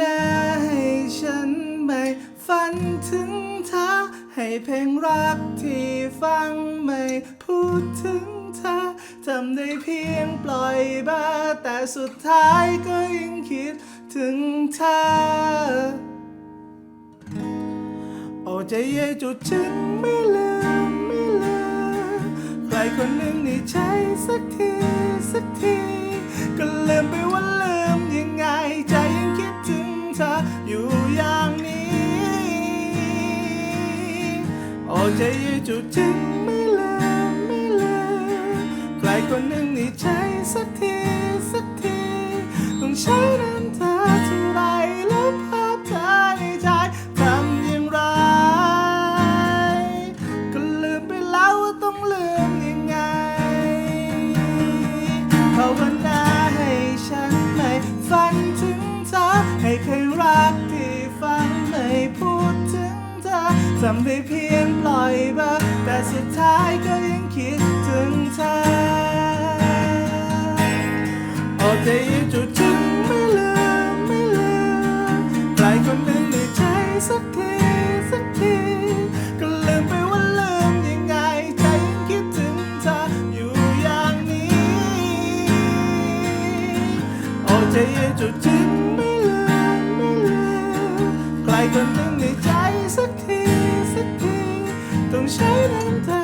นาให้ฉันไม่ฝันถึงเธอ ให้เพลงรักที่ฟังไม่พูดถึงเธอทำได้เพียงปล่อยบ้า แต่สุดท้ายก็ยังคิดถึงเธอ โอ้ใจเย่จุดจึงไม่ลืมไม่ลืมใครคนหนึ่งใช้สัก ใจเย่จุดจึงไม่ลืมไม่ลืมใครคนหนึ่งนี่ใช้สักทีสักทีต้องใช้น้ำตาเท่าไรแล้วภาพเธอในใจทำอย่างไร ก็ลืมไปแล้วว่าต้องลืมยังไงภาวนาให้ฉันไม่ฝันถึงเธอให้เพลงรักที่ฟังไม่พูดถึงเธอทำได้เพียง อยเบอร์แต่สุดท้ายก็ยังคิดถึงเธอโอ้ใจจุดจึงไม่ลืมไม่ลืมใครคนหนึ่งได้ใจสักทีสักทีก็ลืมไปว่าลืมยังไงใจยังคิดถึงเธออยู่อย่างนี้โอ้ใจจุดจึงไม่ลืมไม่ลืมใครคนหนึ่งได้ใจสักทีสักที ต้องใช้น้ำต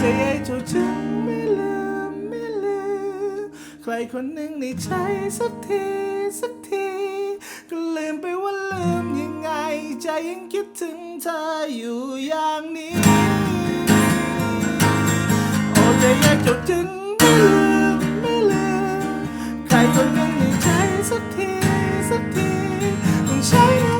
โอ้ใจเย่จุดจึงไม่ลืมไม่ลืม ใครคนหนึ่งในใจสักทีสักที ก็ลืมไปว่าลืมยังไง ใจยังคิดถึงเธออยู่อย่างนี้โอ้ใจเย่จุดจึงไม่ลืมไม่ลืม ใครคนหนึ่งในใจสักทีสักทีต้องใช้